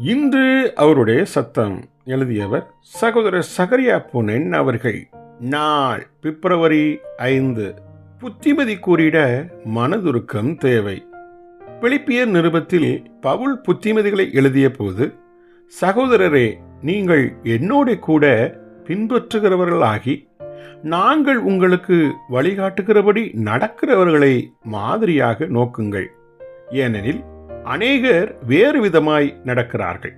இன்று அவருடைய சத்தம் எழுதியவர் சகோதரர் சகரியா பொன்னன் அவர்கள். நாள் பிப்ரவரி ஐந்து. புத்திமதி கூறிட மனதுருக்கம் தேவை. பிலிப்பியர் நிருபத்தில் பவுல் புத்திமதிகளை எழுதிய போது சகோதரரே நீங்கள் என்னோட கூட பின்பற்றுகிறவர்களாகி நாங்கள் உங்களுக்கு வழிகாட்டுகிறபடி நடக்கிறவர்களை மாதிரியாக நோக்குங்கள். ஏனெனில் அநேகர் வேறு விதமாய் நடக்கிறார்கள்.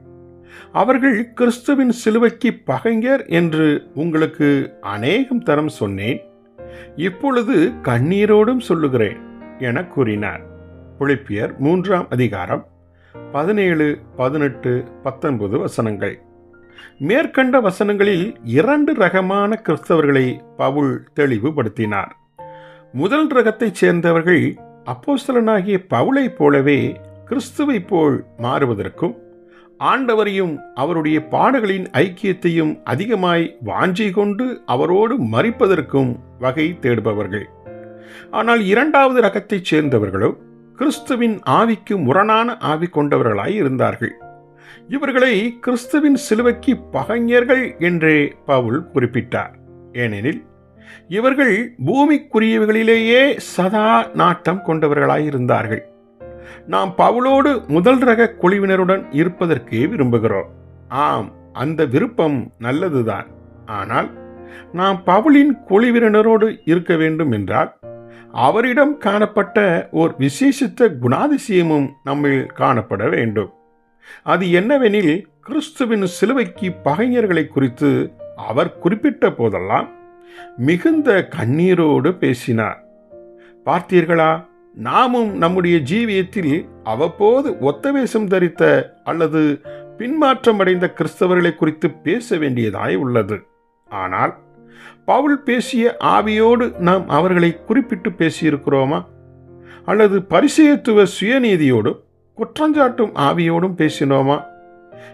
அவர்கள் கிறிஸ்துவின் சிலுவைக்கு பகைஞர் என்று உங்களுக்கு அநேகம் தரம் சொன்னேன். இப்பொழுது கண்ணீரோடும் சொல்லுகிறேன் என கூறினார். புளிப்பியர் மூன்றாம் அதிகாரம் பதினேழு பதினெட்டு பத்தொன்பது வசனங்கள். மேற்கண்ட வசனங்களில் இரண்டு ரகமான கிறிஸ்தவர்களை பவுல் தெளிவுபடுத்தினார். முதல் ரகத்தைச் சேர்ந்தவர்கள் அப்போஸ்தலனாகிய பவுலைப் போலவே கிறிஸ்துவைப் போல் மாறுவதற்கும் ஆண்டவரையும் அவருடைய பாடுகளின் ஐக்கியத்தையும் அதிகமாய் வாஞ்சி கொண்டு அவரோடு மறிப்பதற்கும் வகை தேடுபவர்கள். ஆனால் இரண்டாவது ரகத்தைச் சேர்ந்தவர்களோ கிறிஸ்துவின் ஆவிக்கு முரணான ஆவி கொண்டவர்களாய் இருந்தார்கள். இவர்களை கிறிஸ்துவின் சிலுவைக்கு பகைஞர்கள் என்றே பவுல் குறிப்பிட்டார். ஏனெனில் இவர்கள் பூமிக்குரியவர்களிலேயே சதா நாட்டம் கொண்டவர்களாய் இருந்தார்கள். நாம் பவுலோடு முதல் ரக குழுவினருடன் இருப்பதற்கே விரும்புகிறோம். ஆம் அந்த விருப்பம் நல்லதுதான். ஆனால் நாம் பவுலின் குழுவினரோடு இருக்க வேண்டும் என்றால் அவரிடம் காணப்பட்ட ஓர் விசேஷித்த குணாதிசயமும் நம்மில் காணப்பட வேண்டும். அது என்னவெனில் கிறிஸ்துவின் சிலுவைக்கு பகைஞர்களை குறித்து அவர் குறிப்பிட்ட போதெல்லாம் மிகுந்த கண்ணீரோடு பேசினார். பார்த்தீர்களா? நாமும் நம்முடைய ஜீவியத்தில் அவ்வப்போது ஒத்தவேசம் தரித்த அல்லது பின்மாற்றம் அடைந்த கிறிஸ்தவர்களை குறித்து பேச வேண்டியதாய் உள்ளது. ஆனால் பவுல் பேசிய ஆவியோடு நாம் அவர்களை குறிப்பிட்டு பேசியிருக்கிறோமா? அல்லது பரிசயத்துவ சுயநீதியோடும் குற்றஞ்சாட்டும் ஆவியோடும் பேசினோமா?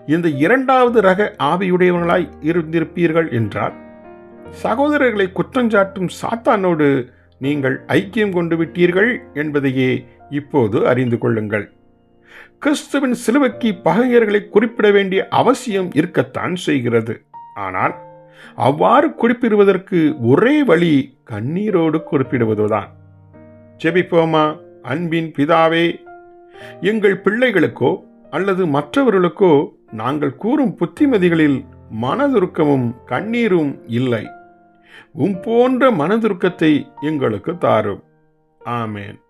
இந்த இரண்டாவது ரக ஆவியுடையவர்களாய் இருந்திருப்பீர்கள் என்றால் சகோதரர்களை குற்றஞ்சாட்டும் சாத்தானோடு நீங்கள் ஐக்கியம் கொண்டு விட்டீர்கள் என்பதையே இப்போது அறிந்து கொள்ளுங்கள். கிறிஸ்துவின் சிலுவைக்கு பகைஞர்களை குறிப்பிட வேண்டிய அவசியம் இருக்கத்தான் செய்கிறது. ஆனால் அவ்வாறு குறிப்பிடுவதற்கு ஒரே வழி கண்ணீரோடு குறிப்பிடுவதுதான். செபிப்போமா அன்பின் பிதாவே? எங்கள் பிள்ளைகளுக்கோ அல்லது மற்றவர்களுக்கோ நாங்கள் கூறும் புத்திமதிகளில் மனதுருக்கமும் கண்ணீரும் இல்லை. உம் போன்ற மனதுருக்கத்தை எங்களுக்கு தாரும். ஆமேன்.